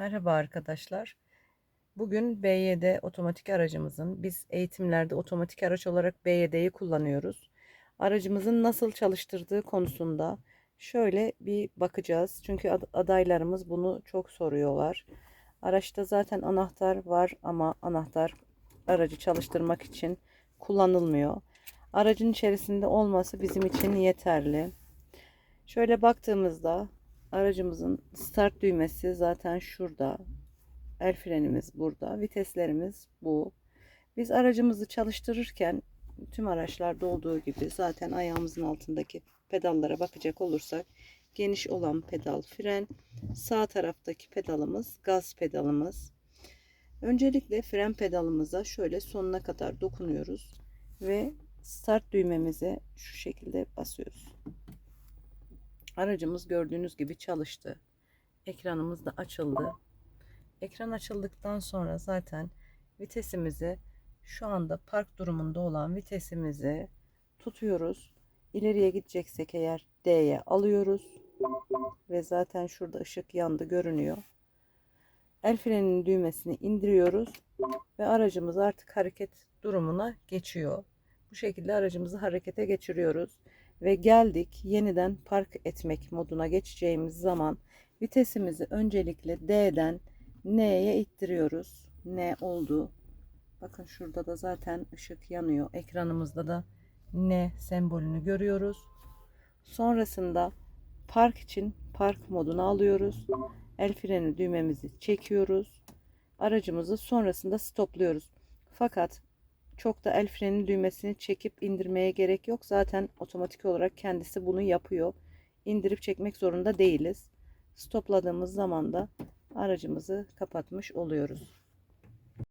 Merhaba arkadaşlar. Bugün BYD otomatik aracımızın biz eğitimlerde otomatik araç olarak BYD'yi kullanıyoruz. Aracımızın nasıl çalıştırdığı konusunda şöyle bir bakacağız. Çünkü ad- adaylarımız bunu çok soruyorlar. Araçta zaten anahtar var ama anahtar aracı çalıştırmak için kullanılmıyor. Aracın içerisinde olması bizim için yeterli. Şöyle baktığımızda aracımızın start düğmesi zaten şurada. El frenimiz burada. Viteslerimiz bu. Biz aracımızı çalıştırırken tüm araçlarda olduğu gibi zaten ayağımızın altındaki pedallara bakacak olursak geniş olan pedal fren, sağ taraftaki pedalımız gaz pedalımız. Öncelikle fren pedalımıza şöyle sonuna kadar dokunuyoruz ve start düğmemize şu şekilde basıyoruz. Aracımız gördüğünüz gibi çalıştı. Ekranımız da açıldı. Ekran açıldıktan sonra zaten vitesimizi şu anda park durumunda olan vitesimizi tutuyoruz. İleriye gideceksek eğer D'ye alıyoruz. Ve zaten şurada ışık yandı görünüyor. El freninin düğmesini indiriyoruz ve aracımız artık hareket durumuna geçiyor. Bu şekilde aracımızı harekete geçiriyoruz ve geldik yeniden park etmek moduna geçeceğimiz zaman vitesimizi öncelikle D'den N'ye ittiriyoruz. N oldu. Bakın şurada da zaten ışık yanıyor. Ekranımızda da N sembolünü görüyoruz. Sonrasında park için park moduna alıyoruz. El freni düğmemizi çekiyoruz. Aracımızı sonrasında stopluyoruz. Fakat çok da el freni düğmesini çekip indirmeye gerek yok. Zaten otomatik olarak kendisi bunu yapıyor. İndirip çekmek zorunda değiliz. Stopladığımız zaman da aracımızı kapatmış oluyoruz.